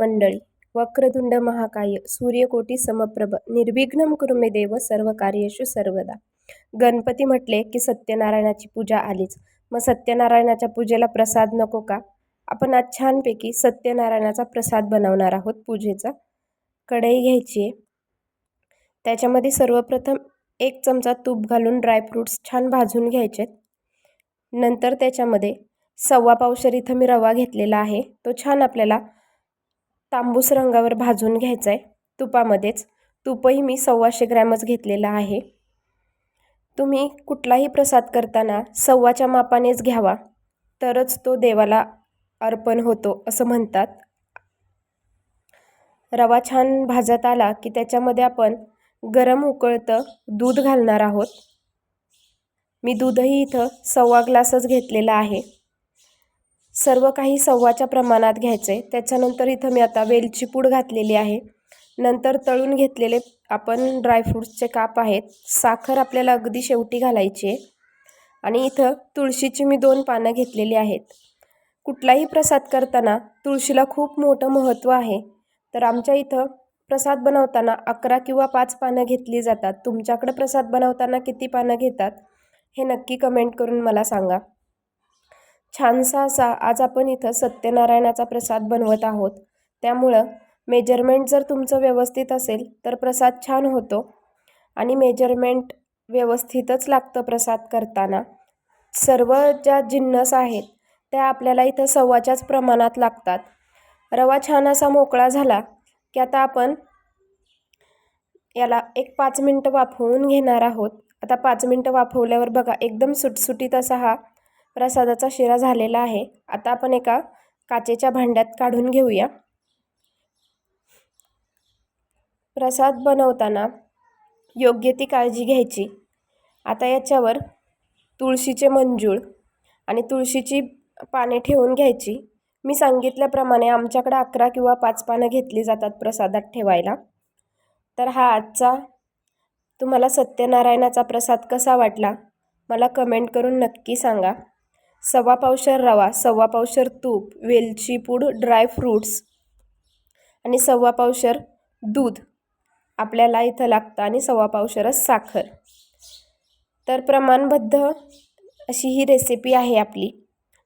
मंडळी वक्रतुंड महाकाय सूर्यकोटी समप्रभ निर्विघ्न कुरुमे देव सर्व कार्येषु सर्वदा. गणपती म्हटले की सत्यनारायणाची पूजा आलीच. मग सत्यनारायणाच्या पूजेला प्रसाद नको का? आपण आज छानपैकी सत्यनारायणाचा प्रसाद बनवणार आहोत पूजेचा. कढई घ्यायची आहे. त्याच्यामध्ये सर्वप्रथम एक चमचा तूप घालून ड्रायफ्रूट्स छान भाजून घ्यायचे नंतर त्याच्यामध्ये सव्वा पावशर इथं मी रवा घेतलेला आहे. तो छान आपल्याला तांबूस रंगावर भाजून घ्यायचं आहे तुपामध्येच. तुपही मी सव्वाशे ग्रॅमच घेतलेला आहे. तुम्ही कुठलाही प्रसाद करताना सव्वाच्या मापानेच घ्यावा. तरच तो देवाला अर्पण होतो असं म्हणतात. रवा छान भाजत आला की त्याच्यामध्ये आपण गरम उकळतं दूध घालणार आहोत. मी दूधही इथं सव्वा ग्लासच घेतलेला आहे. सर्व काही सव्वाच्या प्रमाणात घ्यायचं. आहे त्याच्यानंतर इथं मी आता वेलची पूड घातलेली आहे. नंतर तळून घेतलेले आपण ड्रायफ्रूट्सचे काप आहेत. साखर आपल्याला अगदी शेवटी घालायची आहे. आणि इथं तुळशीची मी दोन पानं घेतलेली आहेत. कुठलाही प्रसाद करताना तुळशीला खूप मोठं महत्त्व आहे. तर आमच्या इथं प्रसाद बनवताना अकरा किंवा पाच पानं घेतली जातात. तुमच्याकडे प्रसाद बनवताना किती पानं घेतात हे नक्की कमेंट करून मला सांगा. छानसा असा आज आपण इथं सत्यनारायणाचा प्रसाद बनवत आहोत. त्यामुळं मेजरमेंट जर तुमचं व्यवस्थित असेल तर प्रसाद छान होतो आणि मेजरमेंट व्यवस्थितच लागतं प्रसाद करताना. सर्व ज्या जिन्नस आहेत त्या आपल्याला इथं सव्वाच्याच प्रमाणात लागतात. रवा छान असा मोकळा झाला की आता आपण याला एक पाच मिनटं वाफवून घेणार आहोत. आता पाच मिनटं वाफवल्यावर बघा एकदम सुटसुटीत असा हा प्रसादाचा शिरा झालेला आहे. आता आपण एका काचेच्या भांड्यात काढून घेऊया. प्रसाद बनवताना योग्य ती काळजी घ्यायची. आता याच्यावर तुळशीचे मंजूळ आणि तुळशीची पाने ठेवून घ्यायची. मी सांगितल्याप्रमाणे आमच्याकडे अकरा किंवा पाच पानं घेतली जातात प्रसादात ठेवायला. तर हा आजचा तुम्हाला सत्यनारायणाचा प्रसाद कसा वाटला? मला कमेंट करून नक्की सांगा. सव्वा पावशर रवा सव्वा पावशर तूप वेलची पूड ड्रायफ्रूट्स आणि सव्वा पावशर दूध आपल्याला इथं लागतं आणि सव्वा पावशरच साखर. तर प्रमाणबद्ध अशी ही रेसिपी आहे आपली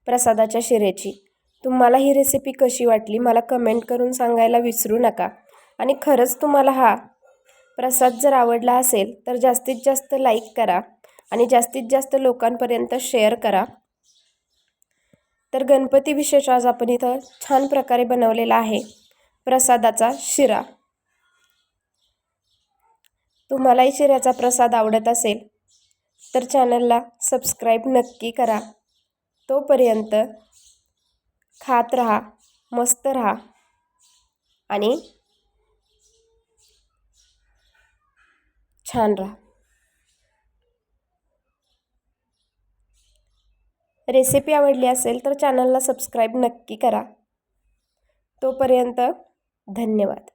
प्रसादाच्या शिरेची. तुम्हाला ही रेसिपी कशी वाटली मला कमेंट करून सांगायला विसरू नका. आणि खरंच तुम्हाला हा प्रसाद जर आवडला असेल तर जास्तीत जास्त लाईक करा आणि जास्तीत जास्त लोकांपर्यंत शेअर करा. तर गणपती विशेष आज आपण इथं छान प्रकारे बनवलेला आहे. प्रसादाचा शिरा. तुम्हालाही शिऱ्याचा प्रसाद आवडत असेल तर चॅनलला सबस्क्राईब नक्की करा. तोपर्यंत खात राहा मस्त राहा आणि छान राहा. रेसिपी आवडली असेल तर चॅनलला सबस्क्राईब नक्की करा. तोपर्यंत धन्यवाद.